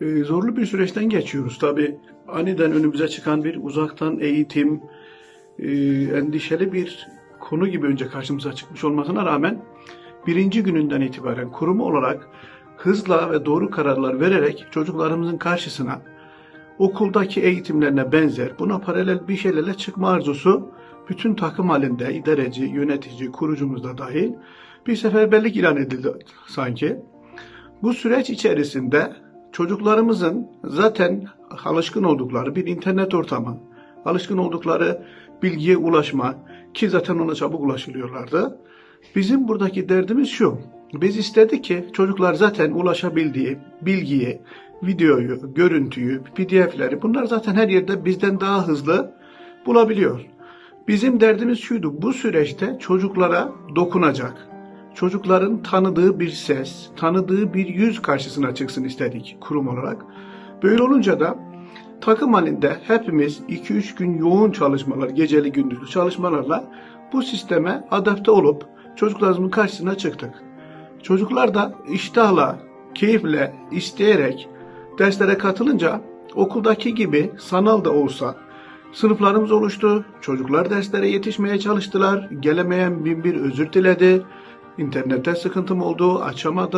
Ee, zorlu bir süreçten geçiyoruz. Tabii aniden önümüze çıkan bir uzaktan eğitim, e, endişeli bir konu gibi önce karşımıza çıkmış olmasına rağmen birinci gününden itibaren kurum olarak hızla ve doğru kararlar vererek çocuklarımızın karşısına okuldaki eğitimlerine benzer buna paralel bir şeylerle çıkma arzusu bütün takım halinde idareci, yönetici, kurucumuz da dahil bir seferberlik ilan edildi sanki. Bu süreç içerisinde çocuklarımızın zaten alışkın oldukları bir internet ortamı, alışkın oldukları bilgiye ulaşma ki zaten ona çabuk ulaşılıyorlardı. Bizim buradaki derdimiz şu. Biz istedik ki çocuklar zaten ulaşabildiği bilgiyi, videoyu, görüntüyü, pdf'leri bunlar zaten her yerde bizden daha hızlı bulabiliyor. Bizim derdimiz şuydu. Bu süreçte çocuklara dokunacak, çocukların tanıdığı bir ses, tanıdığı bir yüz karşısına çıksın istedik kurum olarak. Böyle olunca da takım halinde hepimiz 2-3 gün yoğun çalışmalar, geceli gündüzlü çalışmalarla bu sisteme adapte olup çocuklarımızın karşısına çıktık. Çocuklar da iştahla, keyifle, isteyerek derslere katılınca okuldaki gibi sanal da olsa sınıflarımız oluştu. Çocuklar derslere yetişmeye çalıştılar. Gelemeyen bin bir özür diledi. İnternette sıkıntım oldu, açamadım.